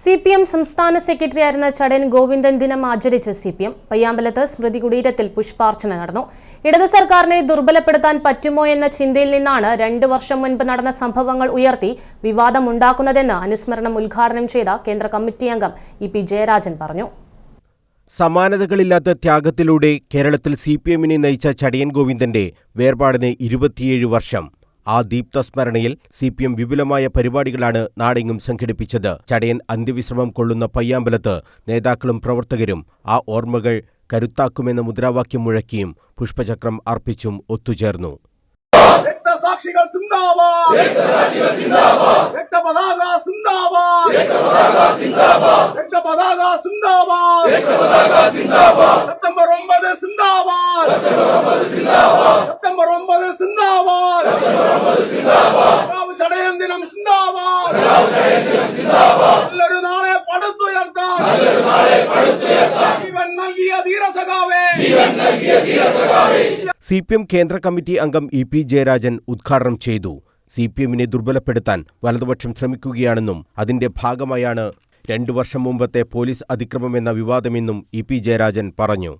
C P M സംസ്ഥാന സെക്രട്ടറിയായിരുന്ന ചടൻ ഗോവിന്ദൻ ദിനം ആചരിച്ച് സി പി എം പയ്യാമ്പലത്ത് സ്മൃതി കുടീരത്തിൽ പുഷ്പാർച്ചന നടന്നു. ഇടത് സർക്കാരിനെ ദുർബലപ്പെടുത്താൻ പറ്റുമോ എന്ന ചിന്തയിൽ നിന്നാണ് രണ്ട് വർഷം മുൻപ് നടന്ന സംഭവങ്ങൾ ഉയർത്തി വിവാദമുണ്ടാക്കുന്നതെന്ന് അനുസ്മരണം ഉദ്ഘാടനം ചെയ്ത കേന്ദ്ര കമ്മിറ്റി അംഗം ഇ പി ജയരാജൻ പറഞ്ഞു. സമാനതകളില്ലാത്ത ത്യാഗത്തിലൂടെ കേരളത്തിൽ സി പി എമ്മിനെ നയിച്ച ചടിയൻ ഗോവിന്ദന്റെ വേർപാടിന് ഇരുപത്തിയേഴ് വർഷം. ആ ദീപ്തസ്മരണയിൽ സി പി എം വിപുലമായ പരിപാടികളാണ് നാടെങ്ങും സംഘടിപ്പിച്ചത്. ചടയൻ അന്ത്യവിശ്രമം കൊള്ളുന്ന പയ്യാമ്പലത്ത് നേതാക്കളും പ്രവർത്തകരും ആ ഓർമ്മകൾ കരുത്താക്കുമെന്ന മുദ്രാവാക്യം മുഴക്കിയും പുഷ്പചക്രം അർപ്പിച്ചും ഒത്തുചേർന്നു. രക്തസാക്ഷികൾ സിന്ദാബാദ്. രക്തപതാക സിന്ദാബാദ്. രക്തപതാക സിന്ദാബാദ്. സെപ്റ്റംബർ ഒമ്പത് സിന്ദാബാദ്. സെപ്റ്റംബർ ഒമ്പത് സിന്ദാബാദ്. ദിനം സിന്ദാബാദ്. നല്ലൊരു നാളെ പടുത്തുയർത്താൻ. ജീവൻ നൽകിയ സി പി എം കേന്ദ്ര കമ്മിറ്റി അംഗം ഇ പി ജയരാജൻ ഉദ്ഘാടനം ചെയ്തു. സി പി എമ്മിനെ ദുർബലപ്പെടുത്താൻ വലതുപക്ഷം ശ്രമിക്കുകയാണെന്നും അതിന്റെ ഭാഗമായാണ് രണ്ടു വർഷം മുമ്പത്തെ പോലീസ് അതിക്രമമെന്ന വിവാദമെന്നും ഇ പി ജയരാജൻ പറഞ്ഞു.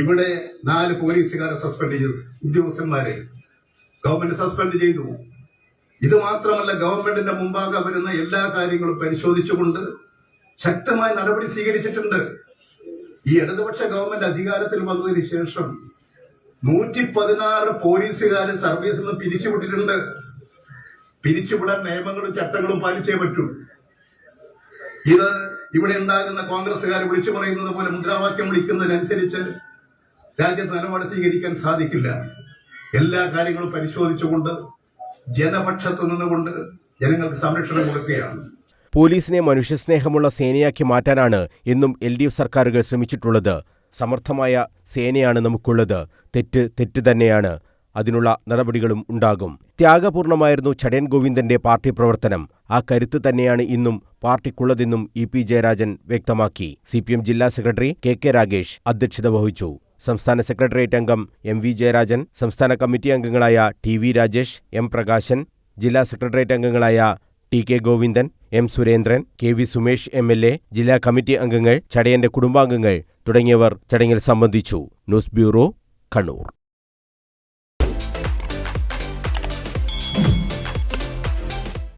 ഇവിടെ നാല് പോലീസുകാരെ സസ്പെൻഡ് ചെയ്തു. ഉദ്യോഗസ്ഥന്മാരെ. ഗവൺമെന്റ് സസ്പെൻഡ് ചെയ്തു. ഇത് മാത്രമല്ല ഗവൺമെന്റിന്റെ മുമ്പാകെ വരുന്ന എല്ലാ കാര്യങ്ങളും പരിശോധിച്ചുകൊണ്ട് ശക്തമായ നടപടി സ്വീകരിച്ചിട്ടുണ്ട്. ഈ ഇടതുപക്ഷ ഗവൺമെന്റ് അധികാരത്തിൽ വന്നതിന് ശേഷം നൂറ്റി പതിനാറ് പോലീസുകാരെ സർവീസിൽ നിന്ന് പിരിച്ചുവിട്ടിട്ടുണ്ട്. പിരിച്ചുവിടാൻ നിയമങ്ങളും ചട്ടങ്ങളും പാലിച്ചേ പറ്റൂ. ഇത് ഇവിടെ ഉണ്ടാകുന്ന കോൺഗ്രസ്സുകാർ വിളിച്ചു പറയുന്നത് പോലെ മുദ്രാവാക്യം വിളിക്കുന്നതിനനുസരിച്ച് രാജ്യത്ത് നിലപാട് സ്വീകരിക്കാൻ സാധിക്കില്ല. എല്ലാ കാര്യങ്ങളും പരിശോധിച്ചുകൊണ്ട് ജനപക്ഷത്ത് നിന്നുകൊണ്ട് ജനങ്ങൾക്ക് സംരക്ഷണം കൊടുക്കുകയാണ്. പോലീസിനെ മനുഷ്യസ്നേഹമുള്ള സേനയാക്കി മാറ്റാനാണ് എന്നും എൽ ഡി എഫ് സർക്കാരുകൾ ശ്രമിച്ചിട്ടുള്ളത്. സമർത്ഥമായ സേനയാണ് നമുക്കുള്ളത്. തെറ്റ് തെറ്റ് തന്നെയാണ്. അതിനുള്ള നടപടികളും ഉണ്ടാകും. ത്യാഗപൂർണമായിരുന്നു ചടയൻ ഗോവിന്ദന്റെ പാർട്ടി പ്രവർത്തനം. ആ കരുത്ത് തന്നെയാണ് ഇന്നും പാർട്ടിക്കുള്ളതെന്നും ഇ പി ജയരാജൻ വ്യക്തമാക്കി. സി ജില്ലാ സെക്രട്ടറി കെ കെ രാഗേഷ് അധ്യക്ഷത വഹിച്ചു. സംസ്ഥാന സെക്രട്ടേറിയറ്റ് അംഗം എം വി ജയരാജൻ സംസ്ഥാന കമ്മിറ്റി അംഗങ്ങളായ T V Rajesh M Prakashan ജില്ലാ സെക്രട്ടേറിയറ്റ് അംഗങ്ങളായ T K Govindan M Surendran K V Sumesh M L A ജില്ലാ കമ്മിറ്റി അംഗങ്ങൾ ചടയന്റെ കുടുംബാംഗങ്ങൾ തുടങ്ങിയവർ ചടങ്ങിൽ സംബന്ധിച്ചു. News bureau Kannur.